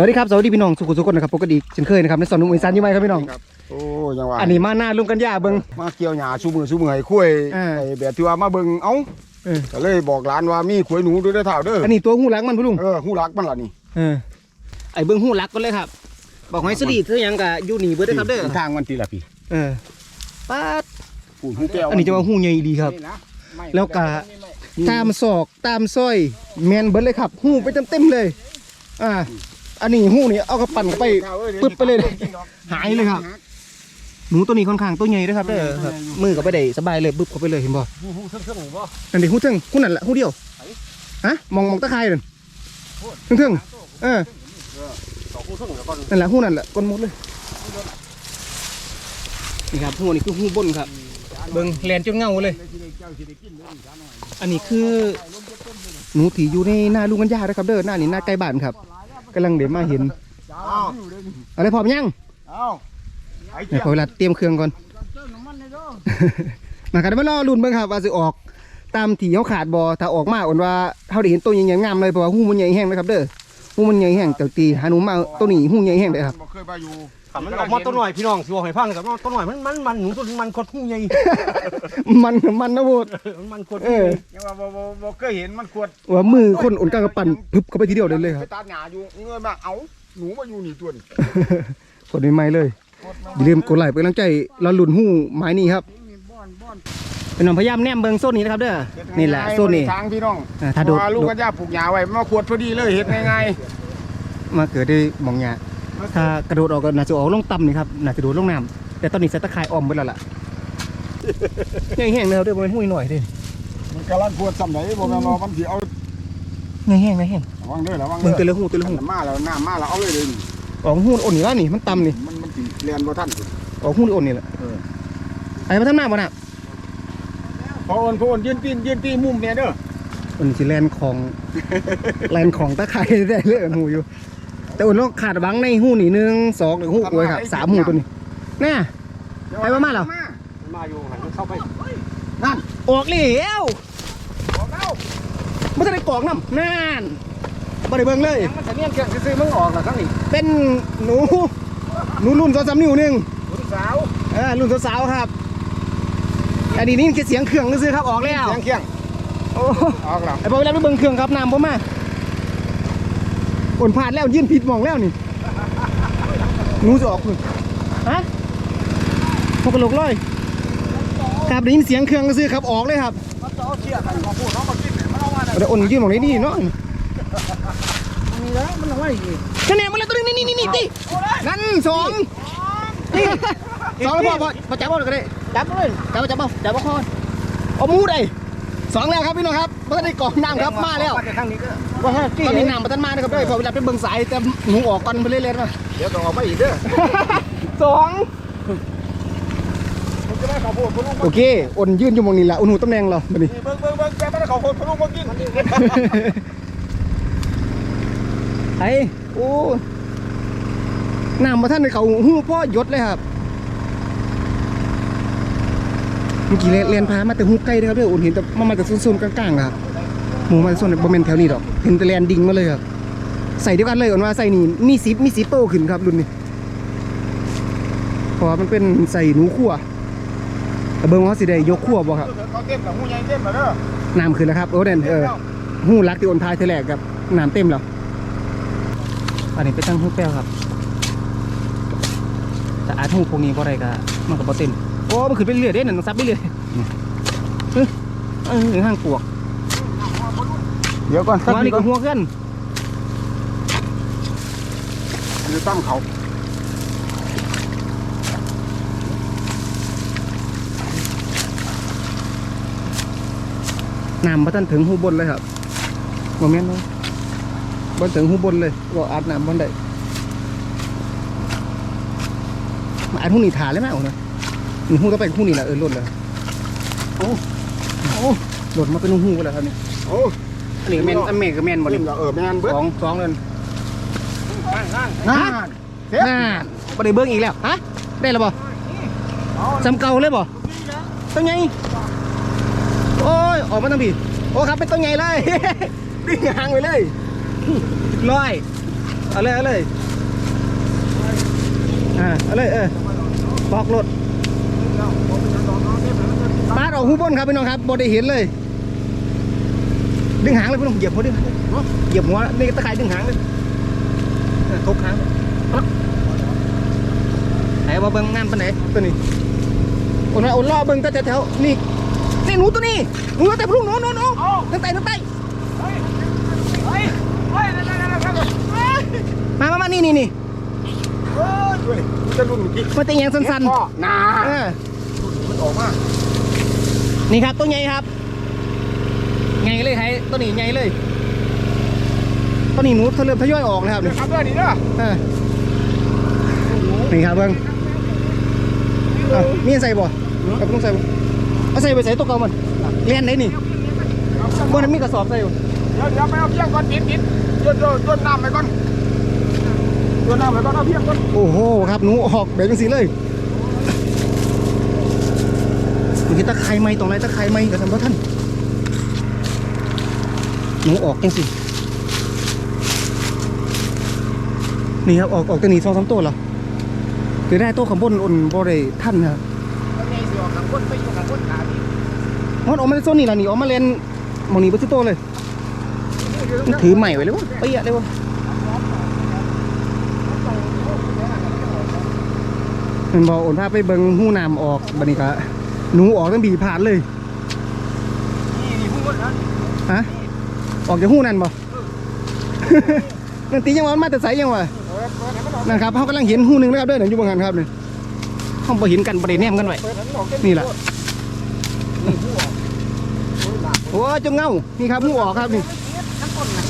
สวัสดีครับสวัสดีพี่น้องสุขุสุขคนนะครับปกติเช่นเคยนะครับในสอนหนุ่มอีสานอยี่ไหมครับพี่น้องครับโอ้ยังว่าอันนี้มาหน้าลุงกันย่าเบิงมาเกี่ยวหญ้าชูมือชูมือให้คุ้ยอ่า ไอ้แบบที่ว่ามาเบิ่งเอ้าเออก็เลยบอกหลานว่ามีขวยหนูด้วยเด้อเท่าเด้ออันนี้ตัวหูหลักมันพี่ลุงเออฮู้รักมันล่ะนี่เออไอ้เบิ้งหูหลักก็เลยครับ บอกให้สลีเธอยังกะอยู่หนีเบิดเด้อครับเด้อทางมันทีละพี่เออป้าดปูนหูแก้วอันนี้จะว่าหูใหญ่ดีครับ นี่นะไม่แล้วก็ ตามศอกตามสร้อยแมนเบิดเลยครับหูไปเต็มๆเลย อ่า อันนี้หูนี่เอากระปั่นเข้าไปปึ๊บไปเลย หายเลยครับ หนูตัวนี้ค่อนข้างตัวใหญ่ด้วยครับเด้อครับมือกับไปได้สบายเลยบึ๊บเข้าไปเลยเห็นบ่หูหูเทิงๆบ่อันนี้หูเทิงหูนั่นแหละหูเดียวฮะมองมองตะไคร้นั่นเทิงเทิงเออสองหูเทิงเดี๋ยวก่อนนั่นแหละหูนั่นแหละก้นมุดเลยนี่ครับหูนี่คือหูบนครับเบิ่งแลนจนเงาเลย อันนี้คือ หนูถีอยู่ในหน้าลุงกันยานะครับเด้อหน้านี่หน้าใกล้บ้านครับ กำลังเดี๋ยวมาเห็นอ้าวอะไรพร้อมยังอ้าวไอ้เดี๋ยวขอเวลาเตรียมเครื่องก่อน มากันมารอลุ้นเบิ่งครับว่าสิออกตามที่เขาขาดบอถ้าออกมาอ่อนว่าเขาได้เห็นตัวใหญ่ๆงามเลยเพราะว่าหูมันใหญ่แห้งนะครับเด้อหูมันใหญ่แห้งแต่ตีหาหนูมาตัวนี้หูใหญ่แห้งเลยครับบ่เคยมาอยู่มันออกมาตัวหน่อยพี่น้องสิบอกให้ฟังกับตัวหน่อยมันมันมันหนูตัวมันคดหูใหญ่มันมันนะโวดมันมันคดเออยังว่าบ่บ่บ่เคยเห็นมันขวดว่ามือคนอ่อนกลางกระปั่นพึบเข้าไปทีเดียวเลยเลยครับไปตัดหญ้าอยู่นี่เงินมาเอ้าหนูมาอยู่นี่ตัวนี่กดใหม่ๆเลยอย่าลืมกดไลค์เป็นกำลังใจเราลุ้นหูไม้นี้ครับเป็นน้องพยายามแนมเบิ่งโซนนี้นะครับเด้อนี่แหละโซนนี้ ทางพี่น้องอ่าถ้าโดด เพระว่ลูกกันย่าปลูกหญ้าไว้มาขวดพอดีเลยเฮ็ดง่ายมาเกิดได้หมองหยา ถ้ากระโดดออกก็น่าจะออกลงต่ำนี่ครับน่าจะโดดลงน้ำแต่ตอนนี้ใส่ตะข่ายอ้อมไปแล้วล่ะใหญ่แห้งเลยครับเด้อบ่แม่นหูยหน่อยด้ๆมันกำลังขวดซ้ำไหนบ่แม่นว่ามันสิเอาใหญ่แห้งใหญ่แห้งระวังเด้อระวังมึงเด้แต่อหูแต่ละหูน้ำมาแล้วน้ำมาแล้วเอาเลยเลยออกหูอ่อนนี่ล้วนี่มันต่ำนี่มันมันสิเรียนบ่ทันออกหูอ่อนนี่แหละเออไอ้มาทำหน้าบ่น่ะพอโอนพอโอนยืนตีนยืนตีมุมเนี่ยเด้อมันสิแลนของแลนของตะไคร้ได้เลยอันหูอยู่ แต่อุ่นต้องขาดบังในหูนี่หนึ่งสองหรือหูกล้วยครับสามหูตัวนี้น่าไปมามาเหรอมาอยู่หันเข้าไปนั่นออกแล้วออกแล้วไม่ทันได้กรอกน้ำนั่นบ่ได้เบิ่งเลยยังมันจะเนียนเครื่องซื้อๆมึงออกแล้วครั้งนี้เป็นหนูหนูรุ่นสองสามนิ้วหนึ่งคุณสาวเออรุ่นสาวๆครับอันนี้นี่แค่เสียงเครื่องซื้อๆครับออกแล้วเสียงเคียงโอ้ออกแล้วไอ้บอยเวลาไปเบิ่งเครื่องครับน้ำผมมา อ่นผ่านแล้วยื่นผิดมองแล้วนี่หนูจะออกคุณฮะพกกระโหลกลอยครับได้ยินเสียงเครื่องก็ซื้อครับออกเลยครับมันจะเอาเชือกของพูดน้องมากินเนี่ยมันเอามาน่ะเดี๋ยวอ่นยื่นมองนี้ดีเนาะมีแล้วมันเอาไว้อีกคะแนนมาแล้วตัวนี้นี่นี่นี่นี่นั่นสองนี่สองแล้วพอพอจับเอาเลยก็ได้จับเลยจับเอาจับเอาจับเอาคอเอามูดได้ สองแล้วครับพี่น้องครับมาได้กล่องน้ำครับมาแล้วมาจากทางนี้ก็ว่าฮะตอนนี้น้ำมาตั้งมานะครับด้วยพอเวลาไปเบิ่งสายแต่หนูออกก่อนไปเรื่อยๆนะเดี๋ยวต้องออกมาอีกเด้อสองมันจะได้ข้าวโพดพะลุงโอเคอ่นยื่นอยู่หมองนี้ละอุ่นหูตำแหน่งเราบัดนี้นี่เบิ่งเบิ่งเบิ่งแกไม่ได้ข้าวโพดพะลุงมากินไอ้โอ้น้ำมาท่านในเขาหูพ่อยศเลยครับ เมื่อกี้เรียนเรียนพามาแต่หูใกล้เลยครับเด้ออุ่นเห็นแต่มามาแต่โซนๆกลางๆครับหมูมาโซนบอมเมนแถวนี้ดอกเห็นแต่แลนดิ่งมาเลยครับใส่เดียวกันเลยอุ่นว่าใส่นี่มีสิบมีสิบโตขึ้นครับรุ่นนี้เพราะว่ามันเป็นใส่หนูขั่วแต่เบิ่งว่าสิได้ยกขั่วบ่ครับเขาเต็มกับหูใหญ่เต็มแล้วเด้อน้ำขึ้นแล้วครับโอ้เด่นเออหูรักที่อนทายเทแรกกับน้ำเต็มแล้วอันนี้ไปตั้งหูแป้วครับแต่อาจหูพวกนี้ก็ได้ก็มันก็บ่เต็ม โอ้มันขึ้นไปเรื่อยๆเด้นั่นต้องซับไปเรื่อยเออเออถึงห้างปวกเดี๋ยวก่อนหัวนี่ก็หัวขึ้นจะตั้งเขาน้ำมาทันถึงหูบนเลยครับโมเมนต์เนาะบนถึงหูบนเลยก็อาบน้ำบนได้มาอาบหูนี่ถาเลยไหมเอาเนาะ นี่หูต้องไปหูนี่แหละเออหล่นเลยโอ้โอ้หล่นมาเป็นหูไปแล้วครับนี่โอ้อันนี้แมนอันเมกกับแมนบ่เต็นี่มแล้วเออแม่นเบิดสองสองเลยนั่นเฮ็ดน่าบ่ได้เบิ่งอีกแล้วฮะได้แล้วบ่สำเก่าเลยบ่ตัวใหญ่โอ้ยออกมาตั้งพี่โอ้ครับเป็นตัวใหญ่เลยดึงหางไปเลยร้อยเอาเลยเอาเลยอ่าเอาเลยเออบอกรถปาด ออกหูบนครับพี่น้องครับบอได้เห็นเลย ดึงหางเลยพี่น้องเหยียบหัวดึงเลยเหยียบหัวนี่ตะไคร้ดึงหางเลยเออทบหางไหนว่าเบิ่งงานปไหนตัวนี้โอนว่าโอนล่อเบิ่งแต่แถวๆนี่นี่หนูตัวนี้หนูแต่พลุงหนูหนูหนูตั้งแต่ตั้งแต่มามามานี่นี่นี่จะรุ่นมื่กี้มาตีย่างสั้นพ่อนาเออมันออกมา นี่ครับตัวใหญ่ครับใหญ่เลยไทยตัวนี้ใหญ่เลยตัวนี้หนูเริ่มทยอยออกแล้วครับนี่ทำได้ดีเด้อเออนี่ครับเบิ้งอะมีอันใส่บ่กับต้องใส่บ่เอาใส่ไปใส่ตัวเก่ามันเรียนไหนนี่บนนั้นมีกระสอบใส่อยู่เดี๋ยวเดี๋ยวไปเอาเพียงก่อนปิดปิดโยนโยนโยนน้ำไปก่อนโยนน้ำไปก่อนเอาเพียงก่อนโอ้โหครับหนูออกแบบนี้สิเลย เมื่อกี้ตะไคร้ไหมตรงไหนตะไคร้ไหมกับทำพ่ท่านหนูออกจังสินี่ครับออกออกแตัวนี้สองสามตัวเหรอหรือได้ตัวข้างบนอุ่นบ่ได้ท่านครับแล้วไงสิออกข้างบนไปข้างบนขาดิมันออกมาในโซนนี่ล่ะนี่ออกมาเล่นมองนี้บ่สิโตเลยมันถือใหม่ไว้เลยวะเปียเลยวะมันบอกโอนพาไปเบิ่งหู้น้ำออกบัดนี้ก็ หนูออกตั้งบีผ่านเลยนี่นี่พุ่งบนนะฮะออกจากหูนั่นบ่นั่นตียังว่ามันมาแต่ไสยังวะเออเปิดให้มันออกนั่นครับเขากำลังเห็นหูหนึงนะครับเด้อเดี๋ยวอยู่บางหันครับนี่ห้องบ่เห็นกันบ่ได้แนมกันไว้เปิดให้มันออกเต็มนี่แหละนี่ผู้ออกโอ้ยหนักโอ้ยจงเงานี่ครับหูออกครับนี่ทั้งต้นนะ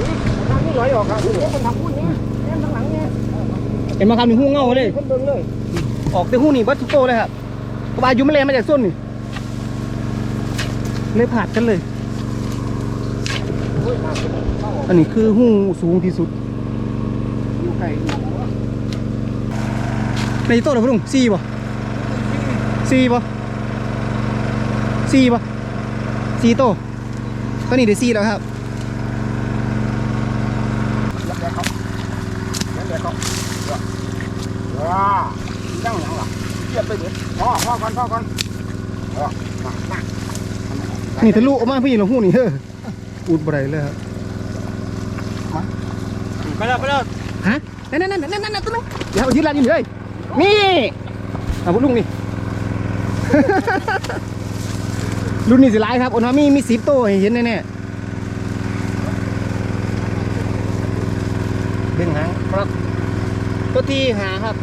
นี่ทางนี้ไหลออกครับนี่คนทำพุ่นนี่แม่นทางหลังนี่เห็นไหมครับนี่หูเงาเลยคนเบิ่งเลย ออกแต่หูนี่เบัตทุกโตเลยครับ กบาอยู่มาเลยมาจากส้นนี่เลยผาดกันเลย อันนี้คือหูสูงที่สุดในโต๊ะเหรอพุ่งสี่ป่ะสี่ป่ะสี่ป่ะสี่โต๊ะตอนนี้ได้สี่แล้วครับว้าจังหยังล่ะเทียบ ไปเด็ดพ่อพ่อก่อนพ่อก่อนพ่อมามานี่ทะลุออกมาพี่เราหูนี่เฮ้ออุดบ่ได้เลยครับไปแล้วไปแล้วฮะนั่นนั่นนั่นนั่นนั่นตัวนึงเดี๋ยวเอายืดลานอยู่นี่เลยนี่เอาพุ่งนี่รุ่นนี้สิร้ายครับโอนทามีมีสิบโตวให้เห็นแน่ๆเบ่งหางครับตัวที่หาครับ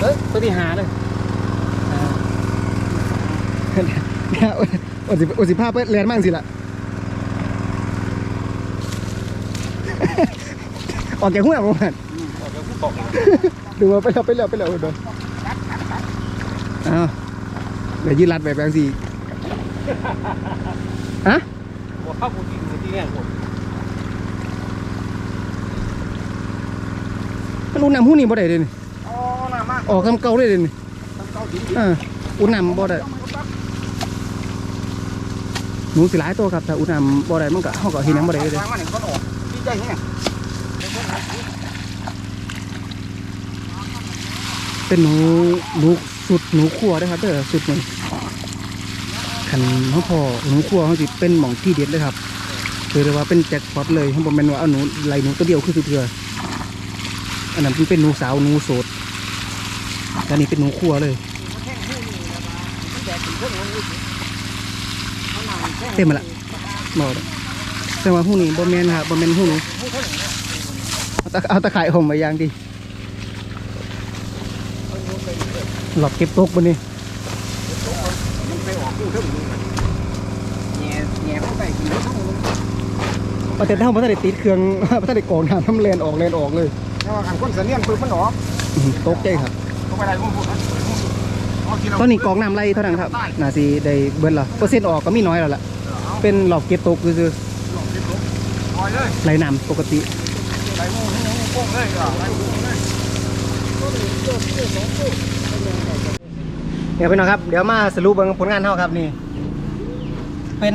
เอ้ยตัวที่หาเลยอ่าเดี๋ยวโอสิโอสิภาพไปเรียนมั่งสิล่ะออกแกหุ้นอะประมาณออกจากผู้ตกดูว่าไปแล้วไปแล้วไปแล้วเดี๋ยวอ้าวเดี๋ยวยืนรัดแบบแบงสีฮะหัวเข้ากูจริงจริงเนี่ยผมมันอุ่นน้ำหุ้นนี่บ่ได้เลยนี่ อ๋อน่ามากออกคำเก่าเลยเลยนี่ทำเก้าดินอ่าอุ่นน้ำบ่ได้หนูสิหลายตัวครับแต่อุ่นน้ำบ่ได้มันก็เฮาก็เห็นหยังบ่ได้เลยทางมันเห็นก้อนออกดีใจแฮะเป็นหนูหนูสุดหนูขัวเด้อครับเด้อสุดนี่คันเฮาพอหนูขัวเฮาสิเป็นหม่องที่เด็ดเลยครับคือเรียกว่าเป็นแจ็คพอตเลยเฮาบ่แม่นว่าเอาหนูไหลหนูตัวเดียวคือสุดเทื่ออันนั้นมันเป็นหนูสาวหนูโสด อันนี้เป็นหนูขัวเลยเต็มมาละบอกเลยแต่ว่าหูนี้บ่แม่นครับบ่แม่นหูหนูเอาตะเอาตะข่ายห่มไว้อย่างดีหลอกเก็บตกบนนี้มันไปออกกู้เท่านี้แง่แง่เข้าไปกินแล้วทั้งหมดเอาแต่ถ้าบ่ทันได้ติดเครื่องบ่ทันได้กรองน้ำน้ำแลนออกแลนออกเลยแต่ว่าขันคนเสนียนปืนมันออกอื้อหือตกใจครับเข้า ไปได้พวกพวกนั้นเอากินตอเอานนี้กรองน้ำไหลเท่านั้นครับน่าสิได้เบิดละเปอร์เซ็นต์ออกก็มีน้อยแล้วล่ะ เป็นหลอกเก็บตกซื่อปล่อยเลยๆไหลน้ำปกติไหลงูให้งูโป้งเลยอะไหลงูเลยเดี๋ยวพี่น้องครับ เดี๋ยวมาสรุปเบิ่งผลงานเฮาครับนี่ เป็น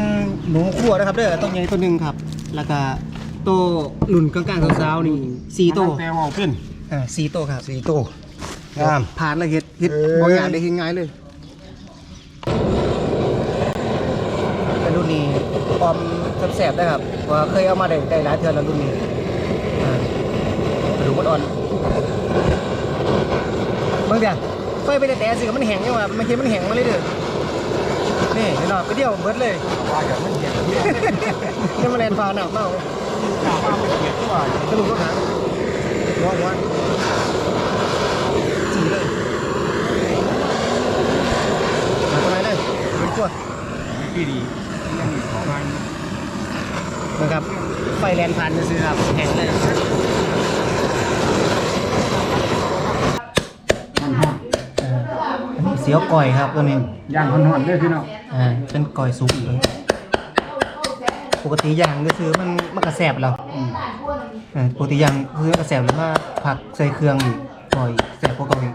หนูขั่วนะครับเด้อต้นใหญ่ต้นหนึ่งครับ แล้วก็โตรุ่นกลางๆสาวๆนี่สี่โตแต่ว่าเป็นอ่าสี่โตครับสี่ตัว งาม ผ่านแล้วเฮ็ดเฮ็ดเอ้ย บ่อยากได้เฮ็ดง่ายเลยแต่รุ่นนี้ออมแซ่บๆได้ครับเพราะว่าเคยเอามาได้ได้หลายเทื่อแล้วรุ่นนี้อ่ากระดูกมันอ่อนเบิ่งเดี๋ยวไฟไปแต่ๆสิก็มันแห้งยังว่ามันเห็นมันแห้งมาเลยเด้อนี่เห็นบ่ไปเดียวเบิดเลยว่าอย่างมันเหี่ยวเนี่ยนี่มันแลนฟ้าหนักเมาหน้าบ้านมันเหี่ยวที่ว่าสรุปก็หางหัวหัวสีเลยมาตรงไหนเลย เป็นขวดพี่ดียังมีของงานนะครับไฟแลนพันจะซื้อครับแห้งเลยมันห้อนอันนี้เสียวก่อยครับตัวนี้ย่างห่อนๆเลยพี่น้องอ่าเป็นก่อยสุกเลยปกติย่างก็คือมันมันกระแสบเราอ่าปกติย่างคือกระแสบแล้วมาผักใส่เครื่องอีกก่อยแสบพวกเกาอีก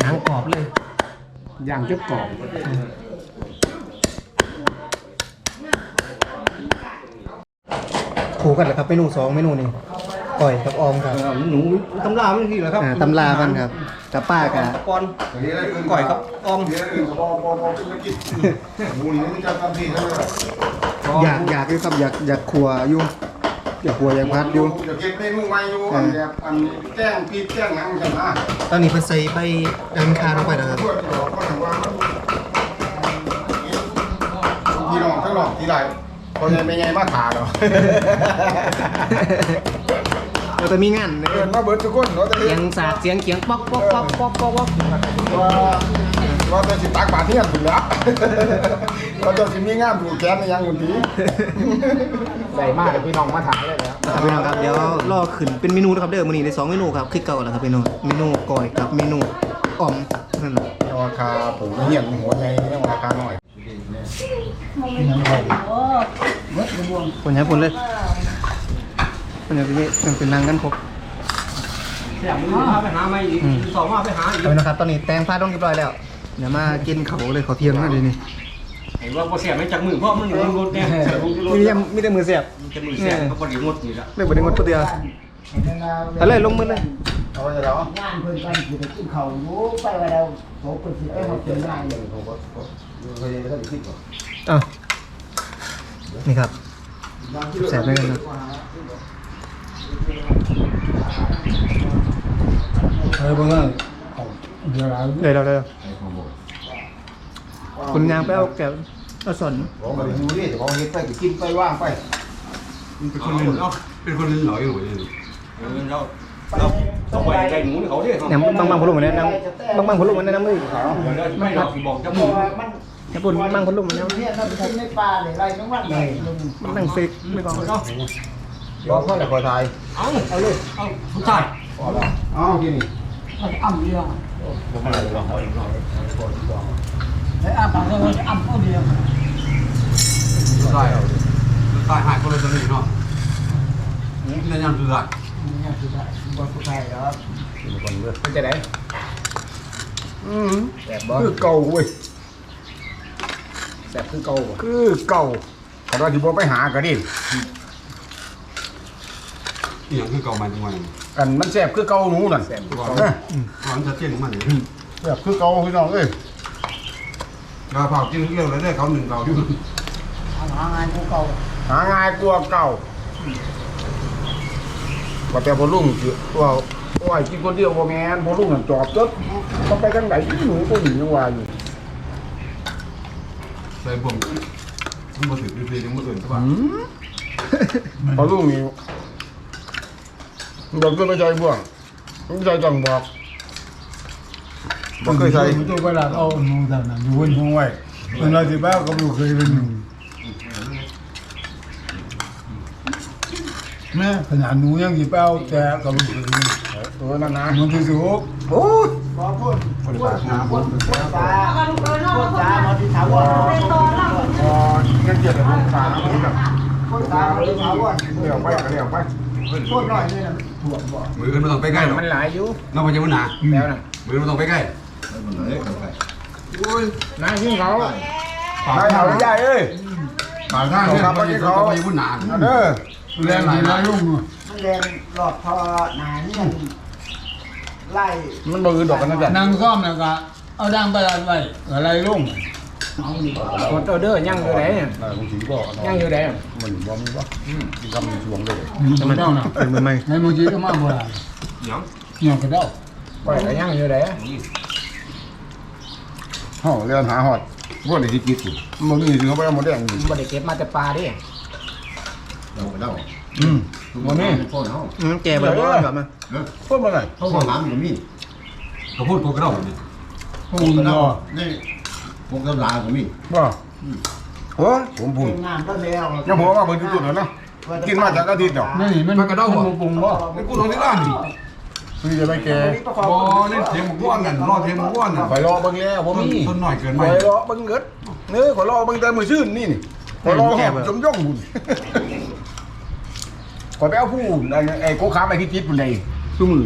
หนังกรอบเลย ย่างจุดกรอบถูกกันเหรอครับเมนูสองเมนูนี้ก่อยกับออมครับเออหนูตำรามันนี่แหละครับอ่าตำรามันครับกับป้ากับ ก่อนก่อยครับออมเดี๋ยวอื่นพอพอพอขึ้นมากินหมูนี่มันจะทำที่ใช่ไหมอยากอยากอยู่ครับอยากอยากครัวอยู่อ ยากครัวอยากพัดอยู่เดี๋ยวเก็บเมนูใหม่อยู่อันแบบอันแจ้งพี่แจ้งหยังกันนะตอนนี้เพิ่นใส่ใบดันคาลงไปแล้วครับเพื่อนที่บอกก็ถึงว่าพี่น้องทั้งหลอกที่ไรพอยังไม่ไงมาขาเหรอเราจะมีงานเกินมาเบิดทุกคนเราจะเสียงสาดเสียงเขียงป๊อกป๊อกป๊อกป๊อกป๊อกป๊อก ว่าว่าจะสิตักบาทเที่ยงถึงแล้วเราจะสิมีงานผูกแขนในยังคนทีได้มากพี่น้องมาถามเลยแล้วครับพี่น้องครับเดี๋ยวรอขึ้นเป็นเมนูนะครับเด้อมื้อนี้ได้สองเมนูครับคือเก่าแล้วครับพี่น้องเมนูก่อยกับเมนูออมนั่นแหละราคาผมเหี่ยนหัวใจต้องราคาหน่อยคนย้ายคนเลยคนย้ายไปนี่มันเป็นนางกันครบเสียมือพาไปหาไม่อีกสองมาไปหาอีกเอาไปนะครับตอนนี้แตงผ้าต้องเรียบร้อยแล้ว เดี๋ยวมากินเขาเลยเขาเทียมนะเดี๋ยวนี้ไอ้ว่าพอเสียไม่จากมือเพราะมันอยู่รถเนี่ยเสียรถมีแต่มีแต่มือเสียบจะมือเสียก็พอดีหมดนี่ละเลยบไดงดตัวเดียวเอาเลยลงมือเลยเอาไว้แล้วงานเพิ่นกันสิไปกินข้าวอยู่ไปว่าเราโสเพิ่นสิไปเฮากินงานเลยผมก็เคยได้คิดก่อนอะนี่ครับแสบไหมกันนะเฮ้ยเบิ่งว่า เดี๋ยวเราเลยเราเลยคุณยางไปเอาแก้วเอาสนของมาดูนี่ของเฮ็ดไปกินไปว่างไปเป็นคนนึงเนาะเป็นคนนึงหน่อยอยู่เลยเราเราต้องไปใจหมูเขาดิเนี่ยบางบางพลุมันเนี่ยน้ำบางบางพลุมันเนี่ยน้ำมือขาวไม่เราบอกจะมือมันแค่ปุ่นบางพลุมันเนี่ยเนี่ยเราไปกินในป่าเลยไรทั้งวันเลยลุงมันนั่งฟิกไม่กองเลยเนาะบอกเขาแต่คอยทายเอาเอาเลยเอาทุกท่านอ๋อกินนี่มันอ้ำเดียว ผมอะไรลองเอาอีกรอบแล้อ้ำบางคนอ้ำเอาเดียวทุกท่านทุกท่านหายคนละตัวนี้เนาะนี่ยังคือกันนี่คือได้บ่สุดท้ายแล้วเป็นจะไหนอืมแบบบ่คือเก่าเว้ยแซ่บคือเก่าคือเก่าแต่ว่าที่บ่ไปหาก็ดิ นี่ยังคือเก่ามันจังหวะนี้อันมันแซ่บคือเก่าหนูนั่นแซ่บคือเก่าความชัดเจนของมันเลยแซ่บคือเก่าพี่น้องเอ้ยเราเผากินเรื่องอะไรได้เขาหนึ่งเราอยู่หางานกูเก่าหาง่ายกว่าเก่าว่าแต่พอลุงคือว่าว่ากินคนเดียวบ่แม่นพอลุงนั่นจอบจดต้องไปทางไหนหนูก็หนียังว่าอยู่ใส่บ่มมันมาถึงเพลงยังไม่อื่นใช่ป่ะ พอลุงนี่ บอกก็ไม่ใจบ่วงไม่ใจจังบอกบ่เคยใส่ตัวเวลาเอาหนูทำนั้นอยู่บนห้องไว้เวลาสิบ้าก็ลูกเคยเป็นหนูแม่ขนาดหนูยังสิเป้าแต่กับลูกเคยเป็นตัวนั้นนะมันคือสุกโอ้ยคนปากน้ำผมตาคนตาบ่ที่ถาวรพอเงินเจ็ดเดือนสามคนกับคนตาคนตาว่าเลี้ยวไปก็เลี้ยวไปโคตรน้อยเลยนะถ่ วงบ่มือมันต้องไปใกล้หรอกมันหลายอยู่นอกจากมันหนาแล้วนะมือมันต้องไปใกล้นายยิ่งเขานายเขาใหญ่เอ้ยป่าท่าเนี่ยเขาจะเขาไปวุ่นนานเด้อแรงทีไรลุงมันแรงหลอดพอหนาเนี่ยไล่มันบ่อื่นดอกกันนั่นแหละนางซ่อมแล้วก็เอาดังไปอะไรอะไรลุง กดเด้อย่างอยู่ไหนเออบางทีก็ย่างอยู่ไหนมันบ่มีบ่กินคำมีช่วงเลยจะมาเด้านะเป็นมือไหมในมือจีก็มาโบราณหยังเนี่ยกระเด้าปล่อยก็ย่างอยู่ไหนห่อเรื่องหาหอดพวกนี้ที่กินมันมีถึงเขาไปเอาหมดแดงอยู่บ่ได้เก็บมาแต่ปลาดิเราไปเล่าอืมมันนี่พ่อเฮาอืมแกไปแล้วกลับมาพูดมาไงเขาบอกน้ำมันมีเขาพูดพวกเราเนี่ยพวกมึงรอนี่ พวกเราลาก็มีบ่โอ้ผมพูดงานก็แล้วยังบอกว่าเบิ่งจุดๆแล้วเนาะกินมาจากอาทิตย์เนาะนี่มันมันปรุงบ่นี่กูลองที่ร้านนี่คือจะไปแก่บ่นี่เทียมหมูก้อนนั่นรอเทียมหมูก้อนนั่นไปรอเบิ่งแล้วบ่ต้นมีต้นหน่อยเกินไปไปรอเบิ่งเกิดเนื้อขอรอเบิ่งแต่มื้อชื่นนี่นี่ขอรอหอบจมย่องบุญขอไปเอาผู้ไอ้ไอ้โกขาไปที่จิตบุญใดซุมื้อ